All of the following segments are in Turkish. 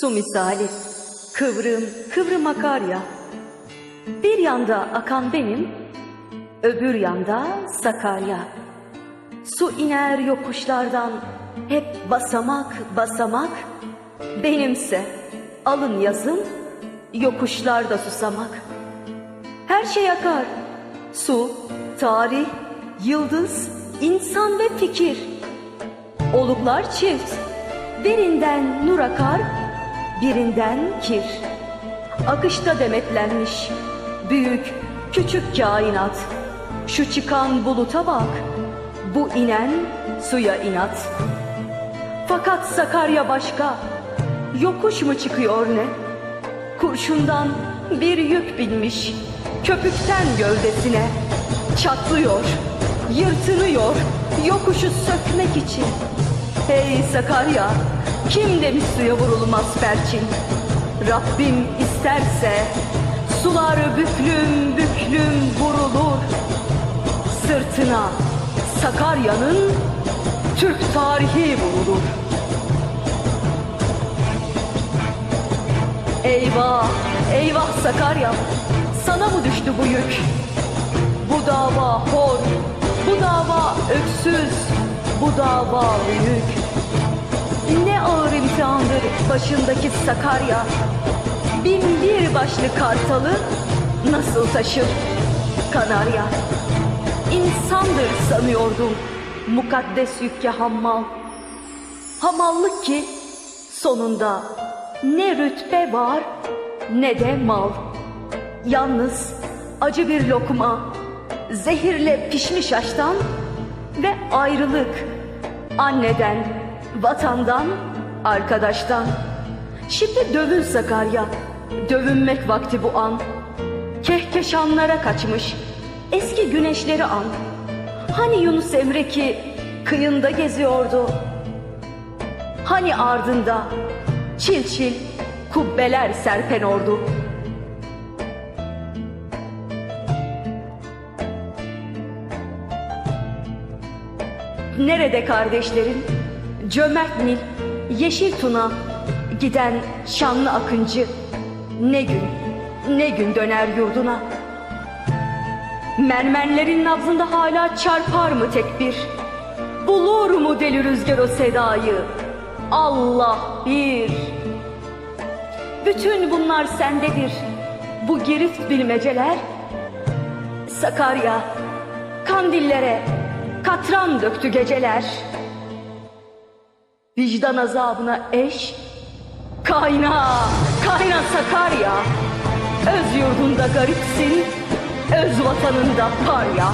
Su misali, kıvrım, kıvrım akar ya. Bir yanda akan benim, öbür yanda Sakarya. Su iner yokuşlardan, hep basamak basamak. Benimse alın yazım, yokuşlarda susamak. Her şey akar. Su, tarih, yıldız, insan ve fikir. Oluklar çift. Birinden nur akar, birinden kir. Akışta demetlenmiş büyük küçük kainat. Şu çıkan buluta bak, bu inen suya inat. Fakat Sakarya başka, yokuş mu çıkıyor ne? Kurşundan bir yük binmiş, köpükten gövdesine. Çatlıyor, yırtınıyor, yokuşu sökmek için. Hey Sakarya, kim demiş suya vurulmaz perçin? Rabbim isterse sular büklüm büklüm vurulur. Sırtına Sakarya'nın Türk tarihi vurulur. Eyvah, eyvah Sakarya, sana mı düştü bu yük? Bu dava hor, bu dava öksüz, bu dava büyük. Ne ağır imtihandır başındaki Sakarya. Bin bir başlı kartalı nasıl taşır Kanarya? İnsandır sanıyordum mukaddes yükke hammal. Hamallık ki sonunda ne rütbe var ne de mal. Yalnız acı bir lokma, zehirle pişmiş aştan ve ayrılık. Anneden, vatandan, arkadaştan. Şimdi dövün Sakarya, dövünmek vakti bu an. Kehkeşanlara kaçmış, eski güneşleri an. Hani Yunus Emre ki kıyında geziyordu. Hani ardında çil çil kubbeler serpen ordu. Nerede kardeşlerin? Cömert Nil, Yeşil Tuna, giden şanlı akıncı. Ne gün, ne gün döner yurduna. Mermerlerin nabzında hala çarpar mı tekbir? Bulur mu deli rüzgar o sedayı? Allah bir. Bütün bunlar sendedir. Bu girift bilmeceler. Sakarya, kandillere katran döktü geceler. Vicdan azabına eş, kayna, kayna Sakarya. Öz yurdunda garipsin, öz vatanında parya.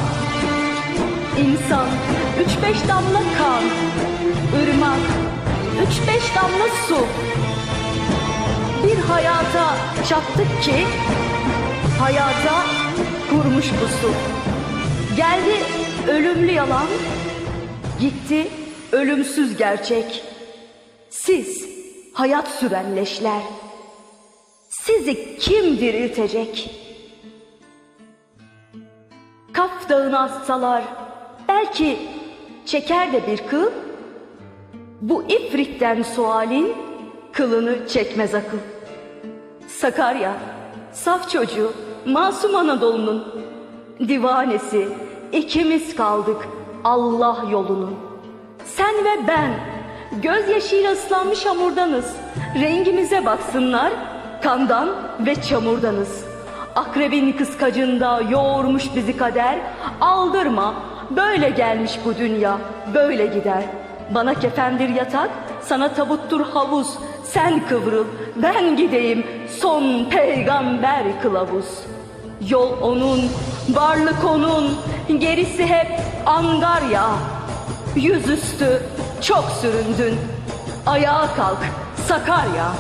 İnsan üç beş damla kan, ırmak, üç beş damla su. Bir hayata çattık ki, hayata kurmuş bu su. Geldi ölümlü yalan, gitti ölümsüz gerçek. Siz hayat süren leşler, sizi kim diriltecek? Kaf dağına assalar, belki çeker de bir kıl. Bu ifritten sualin kılını çekmez akıl. Sakarya, saf çocuğu, masum Anadolu'nun divanesi, ikimiz kaldık Allah yolunun. Sen ve ben, gözyaşıyla ıslanmış hamurdanız. Rengimize baksınlar, kandan ve çamurdanız. Akrebin kıskacında yoğurmuş bizi kader, aldırma, böyle gelmiş bu dünya, böyle gider. Bana kefendir yatak, sana tabuttur havuz, sen kıvrıl, ben gideyim, son peygamber kılavuz. Yol onun, varlık onun, gerisi hep angarya. Yüzüstü çok süründün, ayağa kalk Sakarya.